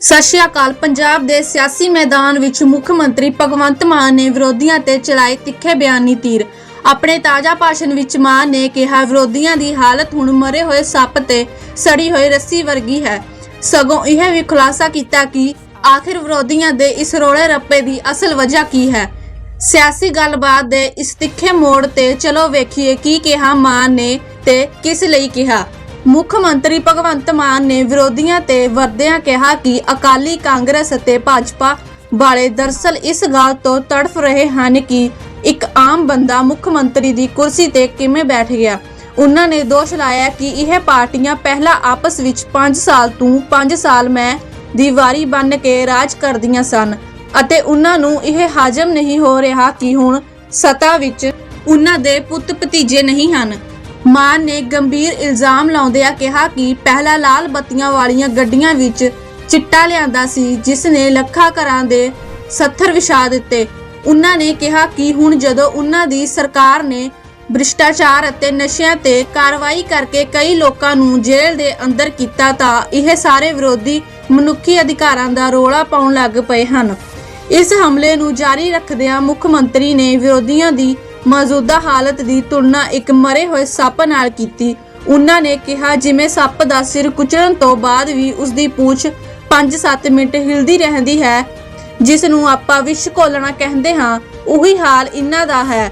ਸਤਿ ਸ਼੍ਰੀ ਅਕਾਲ। ਪੰਜਾਬ ਦੇ ਸਿਆਸੀ ਮੈਦਾਨ ਵਿੱਚ ਮੁੱਖ ਮੰਤਰੀ ਭਗਵੰਤ ਮਾਨ ਨੇ ਵਿਰੋਧੀਆਂ ਤੇ ਚਲਾਏ ਤਿੱਖੇ ਬਿਆਨੀ ਤੀਰ। ਆਪਣੇ ਤਾਜ਼ਾ ਭਾਸ਼ਣ ਵਿੱਚ ਮਾਨ ਨੇ ਕਿਹਾ, ਵਿਰੋਧੀਆਂ ਦੀ ਹਾਲਤ ਹੁਣ ਮਰੇ ਹੋਏ ਸੱਪ ਤੇ ਸੜੀ ਹੋਈ ਰੱਸੀ ਵਰਗੀ ਹੈ। ਸਗੋਂ ਇਹ ਵੀ ਖੁਲਾਸਾ ਕੀਤਾ ਕਿ ਆਖਿਰ ਵਿਰੋਧੀਆਂ ਦੇ ਇਸ ਰੋਲੇ ਰੱਪੇ ਦੀ ਅਸਲ ਵਜ੍ਹਾ ਕੀ ਹੈ? ਸਿਆਸੀ ਗੱਲਬਾਤ ਦੇ ਇਸ ਤਿੱਖੇ ਮੋੜ ਤੇ ਚਲੋ ਵੇਖੀਏ ਕੀ ਕਿਹਾ ਮਾਨ ਨੇ ਤੇ ਕਿਸ ਲਈ ਕਿਹਾ। ਮੁੱਖ ਮੰਤਰੀ ਭਗਵੰਤ ਮਾਨ ਨੇ ਵਿਰੋਧੀਆਂ ਤੇ ਵਰਦਿਆਂ ਕਿਹਾ ਕਿ ਅਕਾਲੀ ਕਾਂਗਰਸ ਅਤੇ ਭਾਜਪਾ ਵਾਲੇ ਦਰਸਲ ਇਸ ਗੱਲ ਤੋਂ ਤੜਫ ਰਹੇ ਹਨ ਕਿ ਇੱਕ ਆਮ ਬੰਦਾ ਮੁੱਖ ਮੰਤਰੀ ਦੀ ਕੁਰਸੀ ਤੇ ਕਿਵੇਂ ਬੈਠ ਗਿਆ। ਉਹਨਾਂ ਨੇ ਦੋਸ਼ ਲਾਇਆ ਕਿ ਇਹ ਪਾਰਟੀਆਂ ਪਹਿਲਾਂ ਆਪਸ ਵਿੱਚ 5 ਸਾਲ ਤੋਂ 5 ਸਾਲ ਮੈਂ ਦੀ ਵਾਰੀ ਬਣ ਕੇ ਰਾਜ ਕਰਦੀਆਂ ਸਨ ਅਤੇ ਉਹਨਾਂ ਨੂੰ ਇਹ ਹਾਜ਼ਮ ਨਹੀਂ ਹੋ ਰਿਹਾ ਕਿ ਹੁਣ ਸਤਾ ਵਿੱਚ ਉਹਨਾਂ ਦੇ ਪੁੱਤ ਭਤੀਜੇ ਨਹੀਂ ਹਨ। ਮਾਨ ਨੇ ਗੰਭੀਰ ਇਲਜ਼ਾਮ ਲਾਉਂਦਿਆਂ ਕਿਹਾ ਕਿ ਪਹਿਲਾਂ ਲਾਲ ਬੱਤੀਆਂ ਵਾਲੀਆਂ ਗੱਡੀਆਂ ਵਿੱਚ ਚਿੱਟਾ ਲਿਆਂਦਾ ਸੀ, ਜਿਸ ਨੇ ਲੱਖਾਂ ਘਰਾਂ ਦੇ ਸੱਥਰ ਵਿਛਾ ਦਿੱਤੇ। ਉਹਨਾਂ ਨੇ ਕਿਹਾ ਕਿ ਹੁਣ ਜਦੋਂ ਉਹਨਾਂ ਦੀ ਸਰਕਾਰ ਨੇ ਭ੍ਰਿਸ਼ਟਾਚਾਰ ਅਤੇ ਨਸ਼ਿਆਂ ਤੇ ਕਾਰਵਾਈ ਕਰਕੇ ਕਈ ਲੋਕਾਂ ਨੂੰ ਜੇਲ੍ਹ ਦੇ ਅੰਦਰ ਕੀਤਾ ਤਾਂ ਇਹ ਸਾਰੇ ਵਿਰੋਧੀ ਮਨੁੱਖੀ ਅਧਿਕਾਰਾਂ ਦਾ ਰੋਲਾ ਪਾਉਣ ਲੱਗ ਪਏ ਹਨ। ਇਸ ਹਮਲੇ ਨੂੰ ਜਾਰੀ ਰੱਖਦਿਆਂ ਮੁੱਖ ਮੰਤਰੀ ਨੇ ਵਿਰੋਧੀਆਂ ਦੀ ਮੌਜੂਦਾ ਹਾਲਤ ਦੀ ਤੁਲਨਾ ਇੱਕ ਮਰੇ ਹੋਏ ਸੱਪ ਨਾਲ ਕੀਤੀ। ਉਹਨਾਂ ਨੇ ਕਿਹਾ, ਜਿਵੇਂ ਸੱਪ ਦਾ ਸਿਰ ਕੁਚਲਣ ਤੋਂ ਬਾਅਦ ਵੀ ਉਸ ਦੀ ਪੂੰਛ 5-7 ਮਿੰਟ ਹਿਲਦੀ ਰਹਿੰਦੀ ਹੈ, ਜਿਸ ਨੂੰ ਆਪਾਂ ਵਿਸ਼ ਘੋਲਣਾ ਕਹਿੰਦੇ ਹਾਂ, ਉਹੀ ਹਾਲ ਇਹਨਾਂ ਦਾ ਹੈ।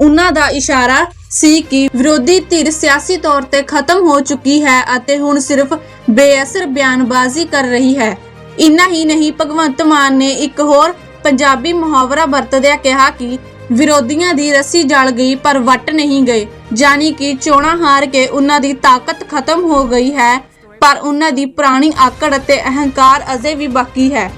ਉਹਨਾਂ ਦਾ ਇਸ਼ਾਰਾ ਸੀ ਕਿ ਵਿਰੋਧੀ ਧਿਰ ਸਿਆਸੀ ਤੌਰ ਤੇ ਖਤਮ ਹੋ ਚੁੱਕੀ ਹੈ ਅਤੇ ਹੁਣ ਸਿਰਫ ਬੇਅਸਰ ਬਿਆਨਬਾਜ਼ੀ ਕਰ ਰਹੀ ਹੈ। ਇੰਨਾ ਹੀ ਨਹੀਂ, ਭਗਵੰਤ ਮਾਨ ਨੇ ਇੱਕ ਹੋਰ ਪੰਜਾਬੀ ਮੁਹਾਵਰਾ ਵਰਤਦਿਆਂ ਕਿਹਾ ਕਿ ਵਿਰੋਧੀਆਂ ਦੀ ਰੱਸੀ ਜਲ ਗਈ ਪਰ ਵੱਟ ਨਹੀਂ ਗਏ। ਜਾਨੀ ਕਿ ਚੋਣਾ ਹਾਰ ਕੇ ਉਹਨਾਂ ਦੀ ਤਾਕਤ ਖਤਮ ਹੋ ਗਈ ਹੈ, ਪਰ ਉਹਨਾਂ ਦੀ ਪੁਰਾਣੀ ਆਕੜ ਅਤੇ ਅਹੰਕਾਰ ਅਜੇ ਵੀ ਬਾਕੀ ਹੈ।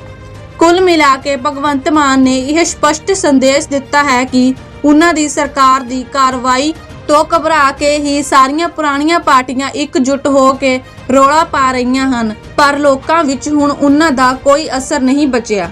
ਕੁੱਲ ਮਿਲਾ ਕੇ ਭਗਵੰਤ ਮਾਨ ਨੇ ਇਹ ਸਪਸ਼ਟ ਸੰਦੇਸ਼ ਦਿੱਤਾ ਹੈ ਕਿ ਉਹਨਾਂ ਦੀ ਸਰਕਾਰ ਦੀ ਕਾਰਵਾਈ ਤੋਂ ਘਬਰਾ ਕੇ ਹੀ ਸਾਰੀਆਂ ਪੁਰਾਣੀਆਂ ਪਾਰਟੀਆਂ ਇਕਜੁੱਟ ਹੋ ਕੇ ਰੋਲਾ ਪਾ ਰਹੀਆਂ ਹਨ, ਪਰ ਲੋਕਾਂ ਵਿੱਚ ਹੁਣ ਉਹਨਾਂ ਦਾ ਕੋਈ ਅਸਰ ਨਹੀਂ ਬਚਿਆ।